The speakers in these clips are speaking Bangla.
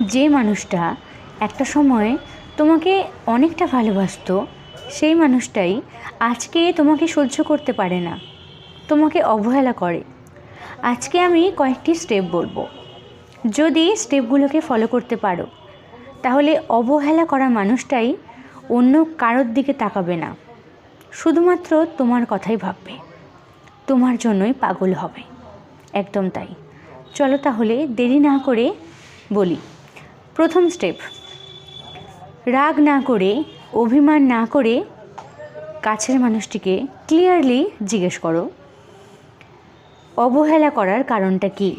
যে মানুষটা একটা সময় তোমাকে অনেকটা ভালোবাসতো, সেই মানুষটাই আজকে তোমাকে সহ্য করতে পারে না, তোমাকে অবহেলা করে। আজকে আমি কয়েকটি স্টেপ বলব। যদি স্টেপগুলোকে ফলো করতে পারো, তাহলে অবহেলা করা মানুষটাই অন্য কারোর দিকে তাকাবে না। শুধুমাত্র তোমার কথাই ভাববে, তোমার জন্যই পাগল হবে। একদম তাই। চলো তাহলে দেরি না করে বলি। প্রথম স্টেপ। রাগ না করে, অভিমান না করে কাছের মানুষটিকে ক্লিয়ারলি জিজ্ঞেস করো। অবহেলা করার কারণটা কি?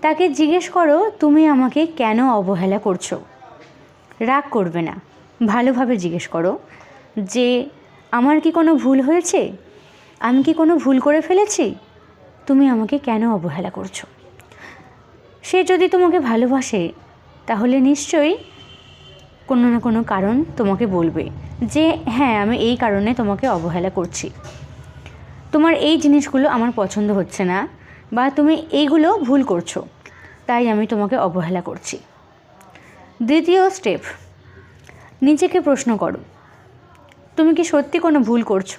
তাকে জিজ্ঞেস করো, তুমি আমাকে কেন অবহেলা করছ? রাগ করবে না। ভালোভাবে জিজ্ঞেস করো, যে আমার কি কোনো ভুল হয়েছে? আমি কি কোনো ভুল করে ফেলেছি? তুমি আমাকে কেন অবহেলা করছ? সে যদি তোমাকে ভালোবাসে তাহলে নিশ্চয়ই কোনো না কোনো কারণ তোমাকে বলবে যে হ্যাঁ আমি এই কারণে তোমাকে অবহেলা করছি। তোমার এই জিনিসগুলো আমার পছন্দ হচ্ছে না বা তুমি এইগুলো ভুল করছ, তাই আমি তোমাকে অবহেলা করছি। দ্বিতীয় স্টেপ, নিজেকে প্রশ্ন করো, তুমি কি সত্যি কোনো ভুল করছ?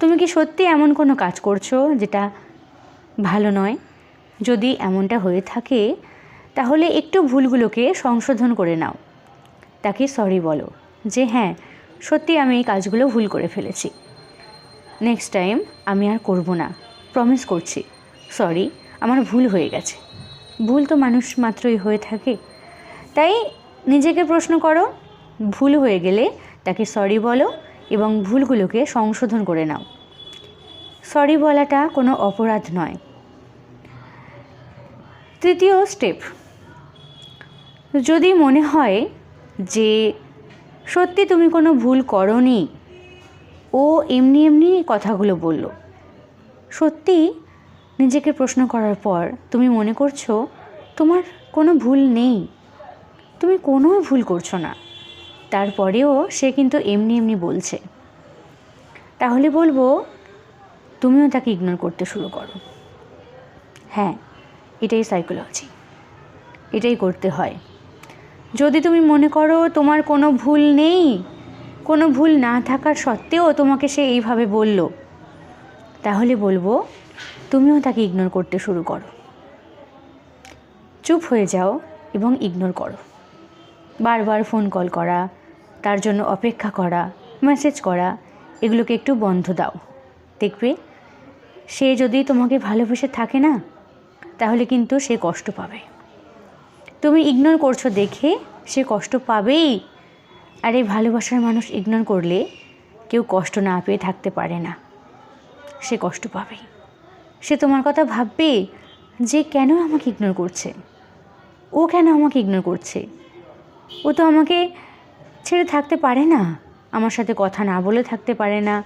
তুমি কি সত্যি এমন কোনো কাজ করছ যেটা ভালো নয়? যদি এমনটা হয়ে থাকে তাহলে একটু ভুলগুলোকে সংশোধন করে নাও। তাকে সরি বলো যে হ্যাঁ সত্যি আমি এই কাজগুলো ভুল করে ফেলেছি। নেক্সট টাইম আমি আর করব না। প্রমিস করছি। সরি আমার ভুল হয়ে গেছে। ভুল তো মানুষ মাত্রই হয়ে থাকে। তাই নিজেকে প্রশ্ন করো। ভুল হয়ে গেলে তাকে সরি বলো এবং ভুলগুলোকে সংশোধন করে নাও। সরি বলাটা কোনো অপরাধ নয়। তৃতীয় স্টেপ যদি মনে হয় যে সত্যি তুমি কোনো ভুল করনি, ও এমনি এমনি কথাগুলো বলল। সত্যি নিজেকে প্রশ্ন করার পর তুমি মনে করছ তোমার কোনো ভুল নেই, তুমি কোনো ভুল করছ না। তারপরেও সে কিন্তু এমনি এমনি বলছে। তাহলে বলব তুমিও তাকে ইগনোর করতে শুরু করো। হ্যাঁ এটাই সাইকোলজি এটাই করতে হয়। যদি তুমি মনে করো তোমার কোনো ভুল নেই, কোনো ভুল না থাকার সত্ত্বেও তোমাকে সে এইভাবে বলল, তাহলে বলব তুমিও তাকে ইগনোর করতে শুরু করো। চুপ হয়ে যাও এবং ইগনোর করো। বারবার ফোন কল করা, তার জন্য অপেক্ষা করা মেসেজ করা, এগুলোকে একটু বন্ধ দাও। দেখবে সে যদি তোমাকে ভালোবেসে থাকে না, তাহলে কিন্তু সে কষ্ট পাবে। তুমি ইগনোর করছ দেখে, সে কষ্ট পাবেই। আর এই ভালোবাসার মানুষ ইগনোর করলে কেউ কষ্ট না পেয়ে থাকতে পারে না। সে কষ্ট পাবেই। সে তোমার কথা ভাববে যে কেন আমাকে ইগনোর করছে? ও কেন আমাকে ইগনোর করছে? ও তো আমাকে ছেড়ে থাকতে পারে না। আমার সাথে কথা না বলে থাকতে পারে না।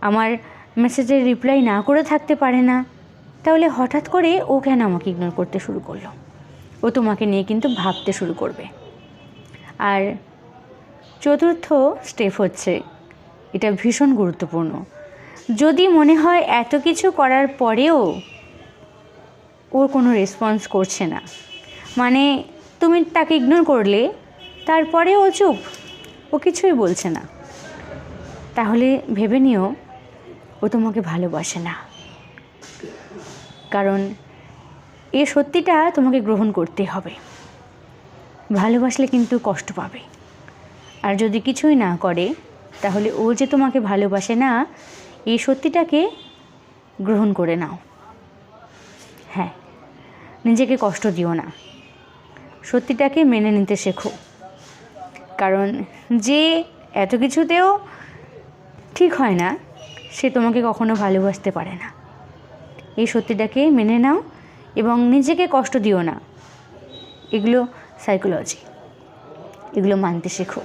আমার মেসেজের রিপ্লাই না করে থাকতে পারে না। তাহলে হঠাৎ করে ও কেন আমাকে ইগনোর করতে শুরু করল? ও তোমাকে নিয়ে কিন্তু ভাবতে শুরু করবে। আর চতুর্থ স্টেপ হচ্ছে, এটা ভীষণ গুরুত্বপূর্ণ। যদি মনে হয় এত কিছু করার পরেও ওর কোনো রেসপন্স করছে না মানে তুমি তাকে ইগনোর করলে তারপরে ও চুপ, ও কিছুই বলছে না, তাহলে ভেবে নিও ও তোমাকে ভালোবাসে না। কারণ এ সত্যিটা তোমাকে গ্রহণ করতে হবে। ভালোবাসলে কিন্তু কষ্ট পাবে। আর যদি কিছুই না করে, তাহলে ও যে তোমাকে ভালোবাসে না, এই সত্যিটাকে গ্রহণ করে নাও। হ্যাঁ নিজেকে কষ্ট দিও না। সত্যিটাকে মেনে নিতে শেখো। কারণ যে এত কিছুতেও ঠিক হয় না, সে তোমাকে কখনো ভালোবাসতে পারে না। এই সত্যিটাকে মেনে নাও এবং নিজেকে কষ্ট দিও না। এগুলো সাইকোলজি এগুলো মানতে শেখো।